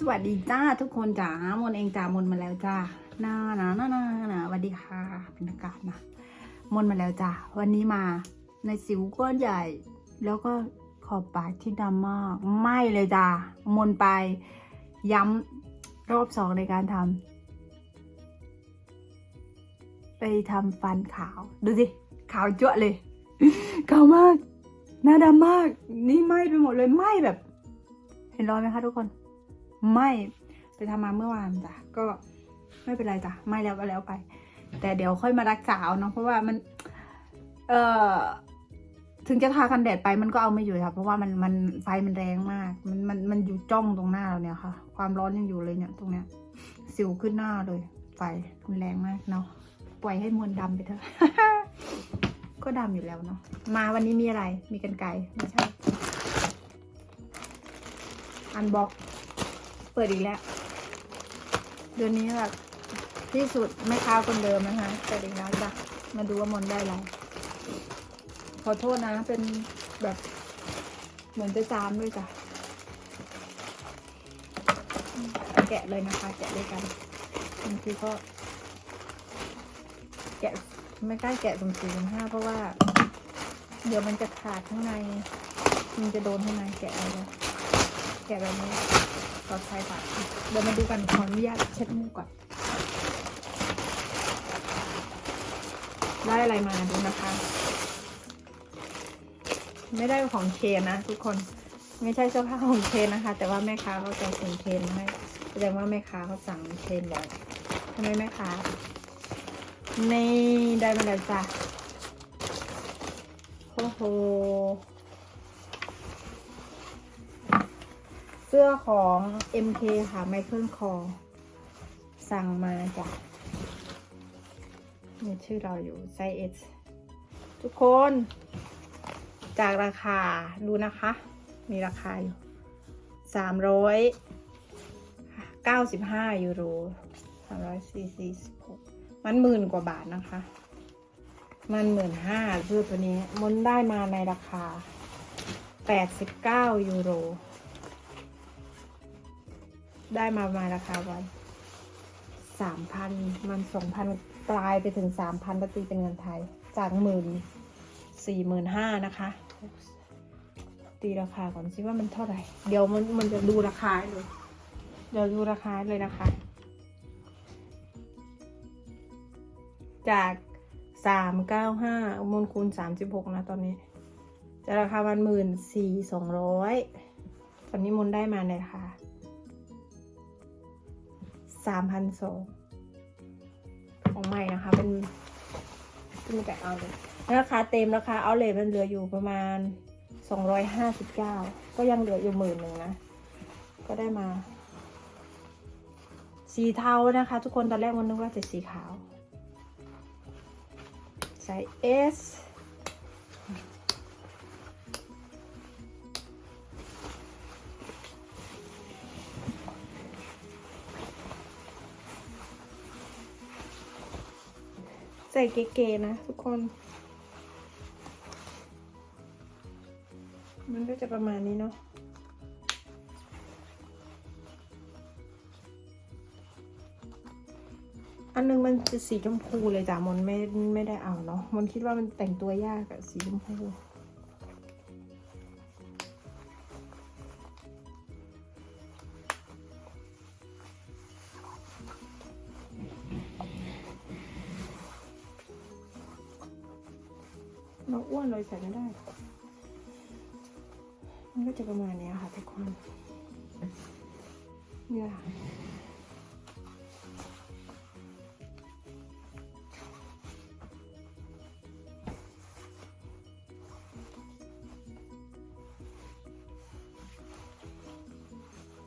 สวัสดีจ้าทุกคนจ๋ามนเองจ้ามนมาแล้วจ้าหน้าหนาหน้าหน้าหนาสวัสดีค่ะเป็นอากาศนะมนมาแล้วจ้าวันนี้มาในสิวก้อนใหญ่ แล้วก็ขอบปากที่ดำมากไหม่เลยจ้ามนไปย้ำรอบสองในการทำไปทำฟันขาว ดูสิขาวจั่วเลยขาวมาก หน้าดำมาก นี่ไหม้ไปหมดเลยไหม้แบบ เห็นรอยไหมคะทุกคน ไม่ไปทำมาเมื่อวานจ้ะก็ไม่เป็นไรจ้ะไม่แล้วก็แล้วไป แต่เดี๋ยวค่อยมารักษาเนาะเพราะว่ามัน เอ่อถึงจะทากันแดดไปมันก็เอาไม่อยู่ค่ะเพราะว่ามันมันไฟมันแรงมาก มันมันมันอยู่จ้องตรงหน้าเราเนี่ยค่ะ ความร้อนยังอยู่เลยเนี่ย ตรงเนี้ย สิวขึ้นหน้าเลย ไฟมันแรงมากเนาะปล่อยให้มวลดำไปเถอะก็ดำอยู่แล้วเนาะมาวันนี้มีอะไร มีกันไกไม่ใช่ อันบ็อก เปิดอีกแล้วเดือนนี้แบบที่สุดไม่ค้าคนเดิมนะคะเปิดอีกแล้วจ้ะมาดูว่ามนได้อะไรขอโทษนะ เป็นแบบเหมือนจะจามด้วยจ้ะแกะเลยนะคะ แกะด้วยกันบางทีก็ แกะไม่กล้าแกะตรงสี่ห้าเพราะว่า เดี๋ยวมันจะขาดข้างใน มันจะโดนข้างในแกะเลยแกะแบบนี้ ปลอดภัยค่ะเดี๋ยวมาดูกันขออนุญาตเช็ดมือก่อน ได้อะไรมาดูนะคะ ไม่ได้ของเคนนะทุกคน ไม่ใช่เสื้อผ้าของเคนนะคะ แต่ว่าแม่ค้าเขาจะส่งเคนมาให้แสดงว่าแม่ค้าเขาสั่งเคนแล้วทำไมแม่ค้านี่ได้มาแล้วจ้ะโอ้โห เสื้อของ MK ค่ะไมเคิลคอสั่งมาจ้ะมีชื่อเราอยู่ไซส์ S ทุกคน จากราคาดูนะคะ มีราคาอยู่สามร้อยเก้าสิบห้ายูโรสามร้อยสี่สิบหกมันหมื่นกว่าบาทนะคะ มันหมื่นห้าเสื้อตัวนี้มันได้มาในราคาแปดสิบเก้ายูโร ได้มาประมาณราคาไว้สามพันมันสองพันปลายไปถึงสามพันตีเป็นเงินไทย จากหมื่นสี่หมื่นห้านะคะ ตีราคาก่อนสิว่ามันเท่าไหร่ เดี๋ยวมันมันจะดูราคาเลยเดี๋ยวดูราคาเลยนะคะ จากสามเก้าห้ามูลคูณสามสิบหกนะตอนนี้ จะราคามันหมื่นสี่สองร้อยตอนนี้มูลได้มาในราคา สามพันสองของใหม่นะคะเป็นเป็นแบบเอาเลยราคาเต็มราคาเอาเลยมันเหลืออยู่ประมาณสองร้อยห้าสิบเก้าก็ยังเหลืออยู่หมื่นหนึ่งนะ ก็ได้มา สีเทานะคะ ทุกคนตอนแรกมันนึกว่าจะสีขาวไซส์ S ส่เก๋ๆนะทุกคน มันก็จะประมาณนี้เนาะอันนึงมันจะสีชมพูเลยจ้ะมนไม่ไม่ได้เอาเนาะมนคิดว่ามันแต่งตัวยากอะสีชมพู เราอ้วนเลยใส่ไม่ได้ มันก็จะประมาณนี้ค่ะทุกคนเนี่ยค่ะ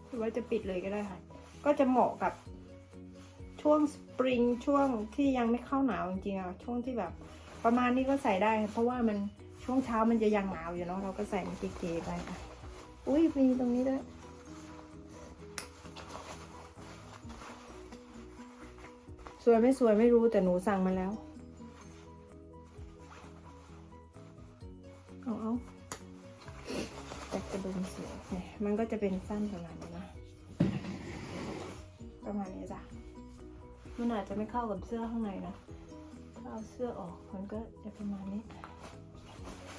หรือว่าจะปิดเลยก็ได้ค่ะ ก็จะเหมาะกับช่วงสปริงช่วงที่ยังไม่เข้าหนาวจริงๆอะช่วงที่แบบ ประมาณนี้ก็ใส่ได้ เพราะว่ามันช่วงเช้ามันจะยังหนาวอยู่เนาะเราก็ใส่มันเก๋ๆไปค่ะอุ้ยมีตรงนี้ด้วยสวยไม่สวยไม่รู้แต่หนูสั่งมาแล้วเอาเอาแต่กระดุมสวยเนี่ยมันก็จะเป็นสั้นประมาณนี้นะ ประมาณนี้จ้ะมันอาจจะไม่เข้ากับเสื้อข้างในนะ ถ้าเอาเสื้อออกมันก็จะประมาณนี้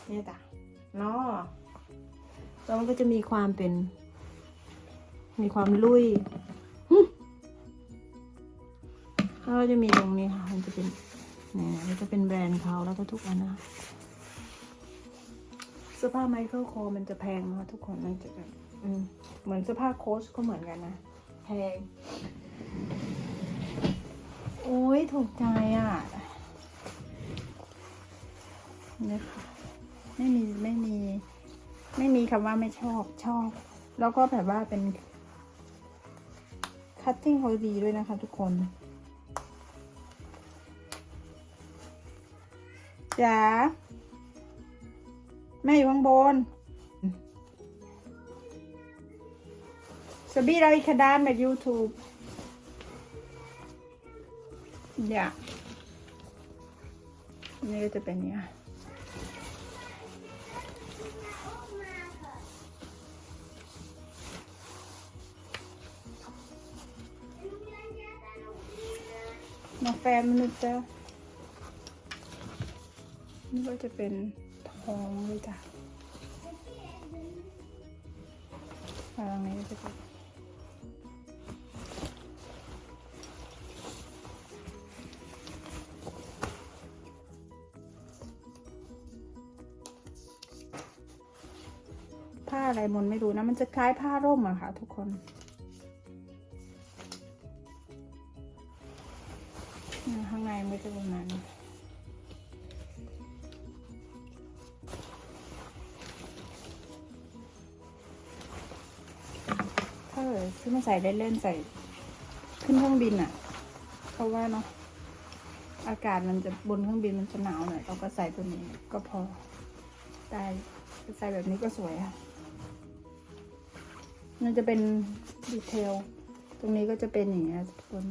เนี่ยจ้ะเนาะแล้วมันก็จะมีความเป็น มีความลุยหึแล้วก็จะมีตรงนี้ค่ะ มันจะเป็นเนี่ยมันจะเป็นแบรนด์เขาแล้วก็ทุกอันนะเสื้อผ้าไมเคิลโคมันจะแพงนะคะทุกคนมันจะแบบอืมเหมือนเสื้อผ้าโค้ชก็เหมือนกันนะแพงโอ้ยถูกใจอะเนี่ค่ะไม่มีไม่มี ไม่มีคำว่าไม่ชอบชอบ แล้วก็แบบว่าเป็นคัตติ้งเขาดีด้วยนะคะทุกคนจ๋าแม่อยู่ข้างบนสบีเราอีกขดานแบบ YouTube อย่านี่ก็จะเป็นเนี้ย มาแฟมนุษย์จ้ะนี่ก็จะเป็นทองเลยจ้ะฝั่งนี้ก็จะเป็นผ้าอะไรมนไม่รู้นะ มันจะคล้ายผ้าร่มอะค่ะทุกคน จะประมาณนี้ถ้าเกิดซื้อมาใส่เล่นๆใส่ ขึ้นเครื่องบินอะเพราะว่าเนาะอากาศมันจะบนเครื่องบินมันจะหนาวหน่อยเราก็ใส่ตัวนี้ก็พอได้ใส่แบบนี้ก็สวยค่ะมันจะเป็นดีเทล ตรงนี้ก็จะเป็นอย่างเงี้ยทุกคน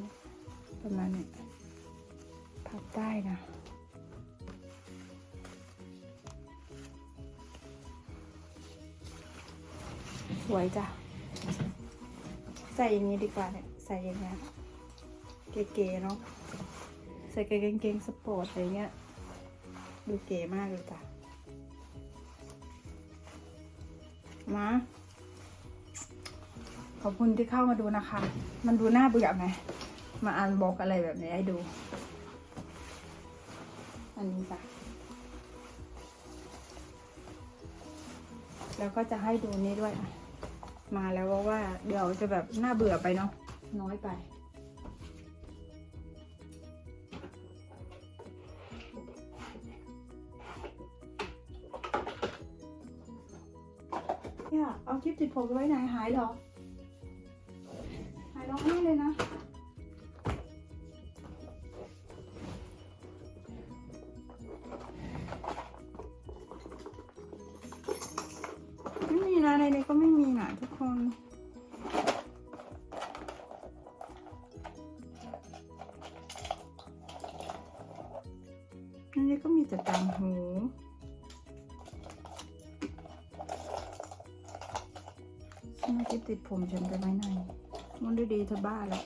ประมาณนี้ พับได้นะสวยจ้ะ ใส่อย่างนี้ดีกว่าเนี่ย ใส่อย่างเงี้ยเก๋ๆเนาะใส่กางเกงสปอร์ตอะไรเงี้ย ดูเก๋มากเลยจ้ะ มา ขอบคุณที่เข้ามาดูนะคะ มันดูน่าเบื่อไหม มาอ่านบอกอะไรแบบนี้ให้ดู อันนี้จ้ะแล้วก็จะให้ดูนี้ด้วย มาแล้วว่าว่าเดี๋ยวจะแบบน่าเบื่อไปเนาะน้อยไป เนี่ยเอาคลิปติดผมไว้ไหนหายหรอ หายร้องไห้เลยนะ ทุกคน อันนี้ก็มีแต่ตามหูฉันไม่คิดติดผมฉันไปไว้ไหนมันดูดีเธอบ้าแล้ว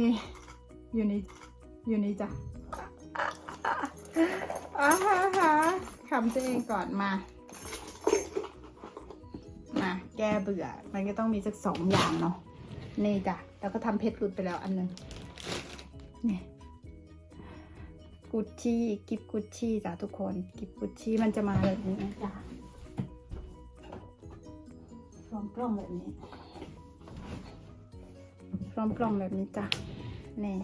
นี่อยู่ในอยู่ในจ้ะอาฮะฮะขำตัวเองก่อนมา มาแก้เบื่อ มันก็ต้องมีสักสองอย่างเนาะ นี่จ้ะ แล้วก็ทำเพชรหลุดไปแล้วอันหนึ่งนี่กุชชี่กิฟกุชชี่จ้ะทุกคน กิฟกุชชี่มันจะมาแบบนี้จ้ะร้อมกล้องแบบนี้ ร้อมกล่องแบบนี้จ้ะนี่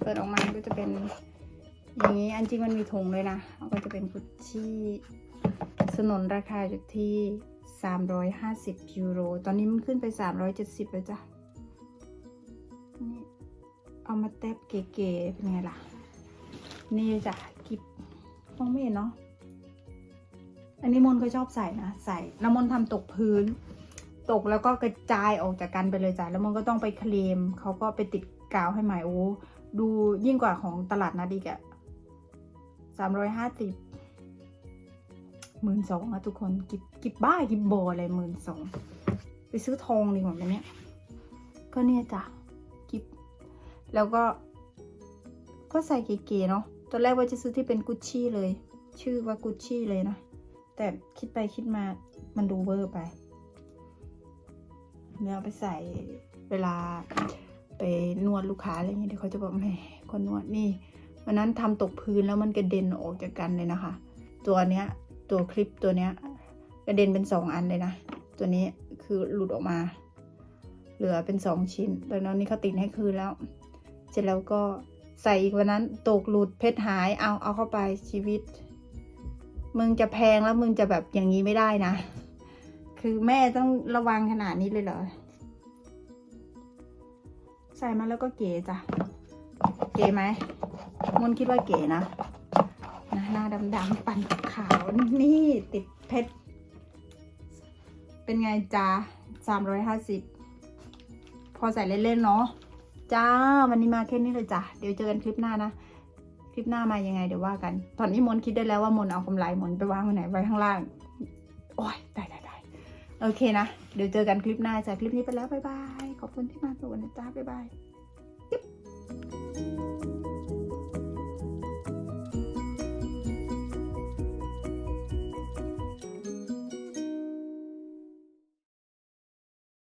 เปิดออกมาก็จะเป็นอย่างนี้อันจริงมันมีถุงเลยนะก็จะเป็นกุชชี่สนนราคาอยู่ที่ 350 ยูโร ตอนนี้มันขึ้นไป 370 แล้วจ้ะนี่เอามาแตบเก๋ๆเป็นไงล่ะ นี่จ้ะกิบมองไม่เห็นเนาะอันนี้มนต์เขาชอบใส่นะ ใส่แล้วมนทำตกพื้น ตกแล้วก็กระจายออกจากกันไปเลยจ้ะแล้วมันก็ต้องไปเคลมเขาก็ไปติดกาวให้ใหม่โอ้ดูยิ่งกว่าของตลาดนัดอีกอะสามร้อยห้าสิบหมื่นสองอะทุกคนกิบกิบบ้ากิบโบอะไรหมื่นสองไปซื้อทองดีกว่าไหมเนี่ยก็เนี่ยจ้ะกิบแล้วก็ ก็ใส่เก๋ๆเนาะตอนแรกว่าจะซื้อที่เป็นกุชชี่เลย ชื่อว่ากุชชี่เลยนะแต่คิดไปคิดมามันดูเวอร์ไป เนี่อไปใส่เวลาไปนวดลูกค้าอะไรอย่างเงี้ยเดี๋ยวเขาจะบอกแหมคนนวดนี่วันนั้นทำตกพื้นแล้วมันกระเด็นออกจากกันเลยนะคะ ตัวเนี้ยตัวคลิปตัวเนี้ยกระเด็นเป็นสองอันเลยนะ ตัวนี้คือหลุดออกมา เหลือเป็นสองชิ้นแล้วน้องนี่เขาติดให้คืนแล้ว เสร็จแล้วก็ใส่อีกวันนั้นตกหลุดเพชรหายเอาเอาเข้าไปชีวิต มึงจะแพงแล้วมึงจะแบบอย่างนี้ไม่ได้นะ คือแม่ต้องระวังขนาดนี้เลยเหรอ ใส่มาแล้วก็เก๋จ้ะ เก๋ไหมมนคิดว่าเก๋นะนะหน้าดำๆปั่นขาวนี่ติดเพชร เป็นไงจ้าสามร้อยห้าสิบพอใส่เล่นๆเนาะจ้า วันนี้มาแค่นี้เลยจ้ะ เดี๋ยวเจอกันคลิปหน้านะ คลิปหน้ามายังไงเดี๋ยวว่ากัน ตอนนี้มนคิดได้แล้วว่ามนเอากำไรมนไปวางไว้ไหนไว้ข้างล่าง โอ้ยได้ได้ได้ โอเคนะ เดี๋ยวเจอกันคลิปหน้าจ้ะคลิปนี้ไปแล้ว บ๊ายบาย ขอบคุณที่มาดูนะจ้าบ๊ายบาย